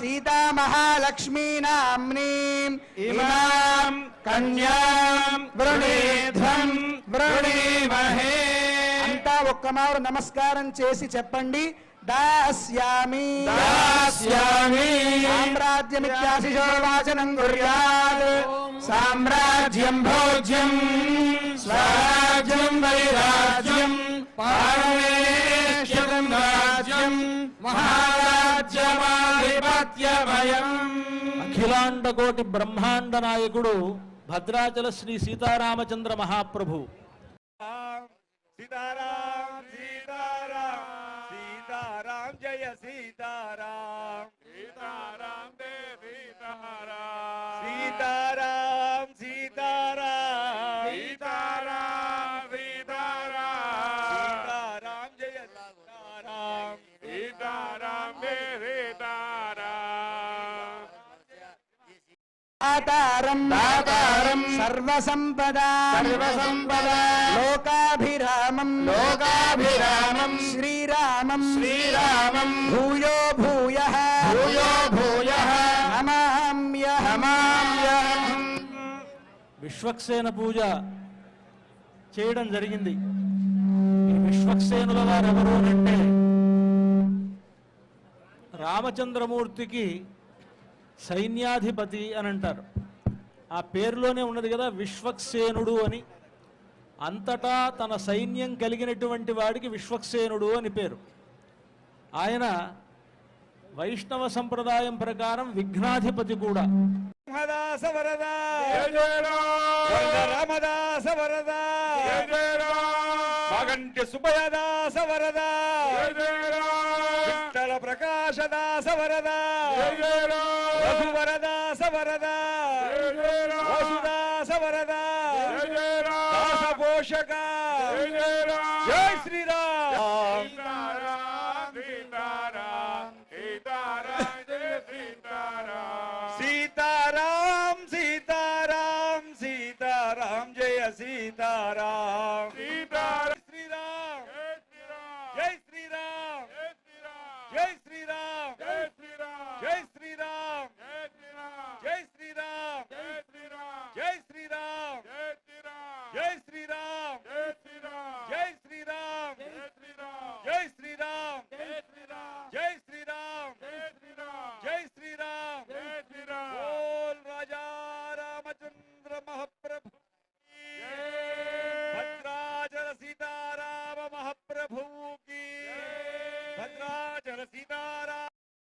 సీతామహాలక్ష్మీనామ్నీం ఇమాం కన్యాం వృణీధ్వం వృణీమహే. అంతా ఒక్కమారు నమస్కారం చేసి చెప్పండి. దాస్యామి. కుర్యాత్. సామ్రాజ్యం భోజ్యం. స్వరాజ్యం వైరాజ్యం అఖిలాండకోటి బ్రహ్మాండ నాయకుడు భద్రాచల శ్రీ సీతారామచంద్ర మహాప్రభు. సీతారాం సీతారాం సీతారాం జయ సీతారాం. సీతారాం సీతారాం. సీతారాం సీతారాం. సీతారాం సీతారాం. సీతారాం జయ సీతారాం. సీతారాం దాతారం. దాతారం. సర్వసంపదా. సర్వసంపదా. లోకాభిరామం. లోకాభిరామం. శ్రీరామం. శ్రీరామం. భూయో భూయ. భూయో భూయః. నమామ్యహం. విశ్వక్సేన పూజ చేయడం జరిగింది. ఈ విశ్వక్సేనుల వారు ఎవరు అంటే రామచంద్రమూర్తికి సైన్యాధిపతి అని అంటారు. ఆ పేరులోనే ఉన్నది కదా విశ్వక్సేనుడు అని. అంతటా తన సైన్యం కలిగినటువంటి వాడికి విశ్వక్సేనుడు అని పేరు. ఆయన వైష్ణవ సంప్రదాయం ప్రకారం విఘ్నాధిపతి కూడా. రామదాస వరదా. రామదాస వరదా. జయ జయ రామ్. మాగంటి సుభయదాస వరదా. జయ జయ రామ్. విఠల ప్రకాశదాస వరదా జయ జయ రామ్. రఘువరదాస వరదా జయ జయ రామ్. వసుదాస जय श्री राम जय श्री राम जय श्री राम जय श्री राम जय श्री राम जय श्री राम जय श्री राम जय श्री राम जय श्री राम जय श्री राम जय श्री राम जय श्री राम जय श्री राम जय श्री राम जय श्री राम जय श्री राम बोल राजा रामचंद्र महाप्रभु भद्राचल सीताराम महाप्रभु की भद्राचल सीतारा